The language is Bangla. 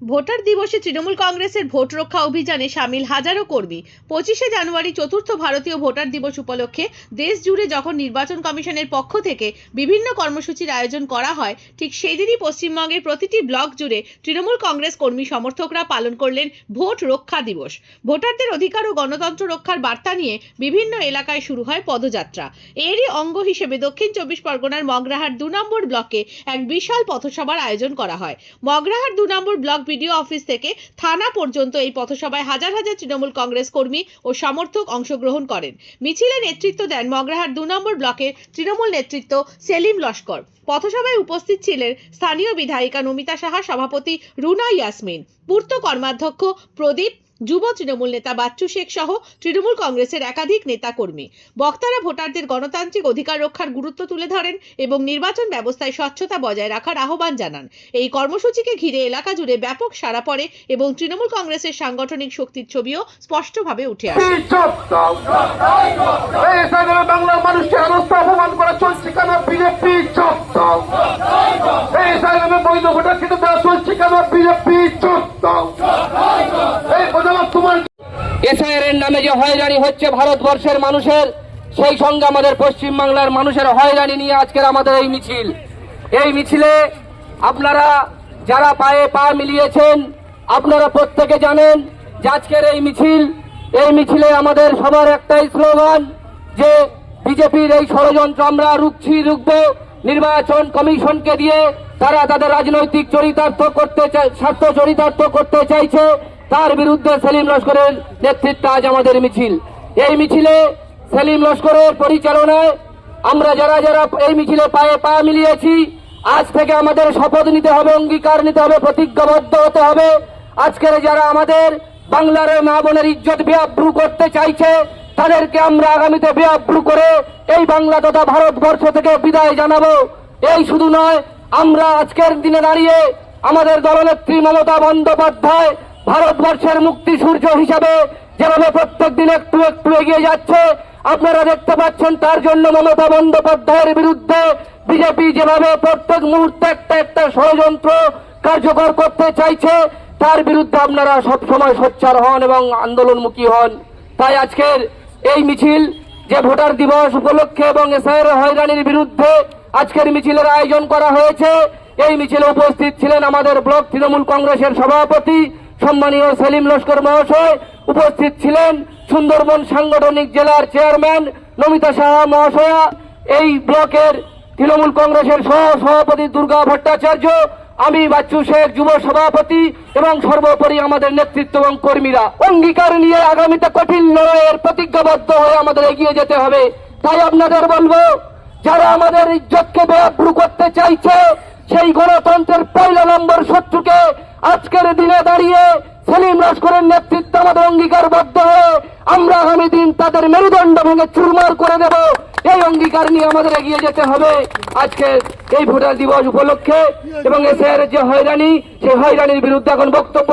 ভোটার দিবসে তৃণমূল কংগ্রেসের ভোট রক্ষা অভিযানে সামিল হাজারো কর্মী। পঁচিশে জানুয়ারি চতুর্থ ভারতীয় ভোটার দিবস উপলক্ষে দেশ জুড়ে যখন নির্বাচন কমিশনের পক্ষ থেকে বিভিন্ন কর্মসূচির আয়োজন করা হয়, ঠিক সেদিনই পশ্চিমবঙ্গের প্রতিটি ব্লক জুড়ে তৃণমূল কংগ্রেস কর্মী সমর্থকরা পালন করলেন ভোট রক্ষা দিবস। ভোটারদের অধিকার ও গণতন্ত্র রক্ষার বার্তা নিয়ে বিভিন্ন এলাকায় শুরু হয় পদযাত্রা। এরই অঙ্গ হিসেবে দক্ষিণ চব্বিশ পরগনার মগরাহাট দু নম্বর ব্লকে এক বিশাল পথসভার আয়োজন করা হয়। মগরাহাট দু নম্বর ব্লক বিডিও অফিস থেকে থানা পর্যন্ত এই পথসভায় হাজার হাজার তৃণমূল কংগ্রেস কর্মী ও সমর্থক অংশগ্রহণ করেন। মিছিলে নেতৃত্ব দেন মগরাহাট দু নম্বর ব্লকের তৃণমূল নেতৃত্ব সেলিম লস্কর। পথসভায় উপস্থিত ছিলেন স্থানীয় বিধায়িকা নমিতা সাহা, সভাপতি রুনা ইয়াসমিন, পূর্ত কর্মাধ্যক্ষ প্রদীপ যুব তৃণমূল নেতা বাচ্চু শেখ সহ তৃণমূল কংগ্রেসের একাধিক নেতাকর্মী। বক্তারা ভোটারদের গণতান্ত্রিক অধিকার রক্ষার গুরুত্ব তুলে ধরেন এবং নির্বাচন ব্যবস্থায় স্বচ্ছতা বজায় রাখার আহ্বান জানান। এই কর্মসূচিকে ঘিরে এলাকা জুড়ে ব্যাপক সাড়া পড়ে এবং তৃণমূল কংগ্রেসের সাংগঠনিক শক্তির ছবিও স্পষ্টভাবে উঠে আসে। বাংলার অবস্থা অপমান করা চলছে কেন? বিজেপি চুপ দাও। বৈধ ভোটার দেওয়া চলছে কেন? বিজেপি চুপ দাও। এসআইআর এর নামে যে হয়রানি হচ্ছে ভারতবর্ষের মানুষের, সেই সঙ্গে আমাদের পশ্চিম বাংলার মানুষের হয়রানি নিয়ে আজকের আমাদের এই মিছিল। এই মিছিলে আপনারা যারা পায়ে পা মিলিয়েছেন, আপনারা প্রত্যেকে জানেন যে আজকের এই মিছিল, এই মিছিলে আমাদের সবার একটাই স্লোগান যে বিজেপির এই ষড়যন্ত্র আমরা রুখছি, রুখবো, নির্বাচন কমিশনকে দিয়ে তারা তাদের রাজনৈতিক চরিতার্থ করতে চাই- স্বার্থ চরিতার্থ করতে চাইছে। তার বিরুদ্ধে সেলিম লস্করের নেতৃত্বে আজ আমাদের মিছিল। এই মিছিলে সেলিম লস্করের পরিচালনায় আমরা যারা যারা এই মিছিলে পায়ে পা মিলিয়েছি, আজ থেকে আমাদের শপথ নিতে হবে, অঙ্গীকার নিতে হবে, প্রতিজ্ঞাবদ্ধ হতে হবে। আজকের যারা আমাদের বাংলার মা বোনের ইজ্জত বেআব্রু করতে চাইছে, তাদেরকে আমরা আগামীতে বেআব্রু করে এই বাংলা তথা ভারতবর্ষ থেকে বিদায় জানাব। এই শুধু নয়, আমরা আজকের দিনে দাঁড়িয়ে আমাদের দলনেত্রী মমতা বন্দ্যোপাধ্যায় ভারতবর্ষের মুক্তি সূর্য হিসাবে যেভাবে প্রত্যেক দিন একটু একটু এগিয়ে যাচ্ছে, আপনারা দেখতে পাচ্ছেন তার জন্য মমতা বন্দ্যোপাধ্যায়ের বিরুদ্ধে বিজেপি যেভাবে প্রত্যেক মুহূর্তে একটা একটা ষড়যন্ত্র কার্যকর করতে চাইছে, তার বিরুদ্ধে আপনারা সব সময় সোচ্চার হন এবং আন্দোলনমুখী হন। তাই আজকের এই মিছিল যে ভোটার দিবস উপলক্ষে এবং এসআইয়ের হয়রানির বিরুদ্ধে আজকের মিছিলের আয়োজন করা হয়েছে, এই মিছিলে উপস্থিত ছিলেন আমাদের ব্লক তৃণমূল কংগ্রেসের সভাপতি সম্মানীয় সেলিম লস্কর মহাশয় উপস্থিত ছিলেন সুন্দরবন সাংগঠনিক জেলার চেয়ারম্যান নমিতা সাহা মহাশয়া, এই ব্লকের তৃণমূল কংগ্রেসের সহ সভাপতি দুর্গা ভট্টাচার্য, আমি বাচ্চু শেখ যুব সভাপতি এবং সর্বোপরি আমাদের নেতৃত্ব এবং কর্মীরা। অঙ্গীকার নিয়ে আগামীতে কঠিন লড়াইয়ের প্রতিজ্ঞাবদ্ধ হয়ে আমাদের এগিয়ে যেতে হবে। তাই আপনাদের বলব, যারা আমাদের ইজ্জতকে বেআব্রু করতে চাইছে, সেই গণতন্ত্রের পয়লা নম্বর শত্রুকে আজকের দিনে দাঁড়িয়ে সেলিম লস্করের নেতৃত্বে আমাদের অঙ্গীকারবদ্ধ হয়ে আমরা আগামী দিন তাদের মেরুদণ্ড ভেঙে চুরমার করে দেব। এই অঙ্গীকার নিয়ে আমাদের এগিয়ে যেতে হবে। আজকে এই ভোটার দিবস উপলক্ষে এবং এসে যে হয়রানি, সেই হয়রানির বিরুদ্ধে এখন বক্তব্য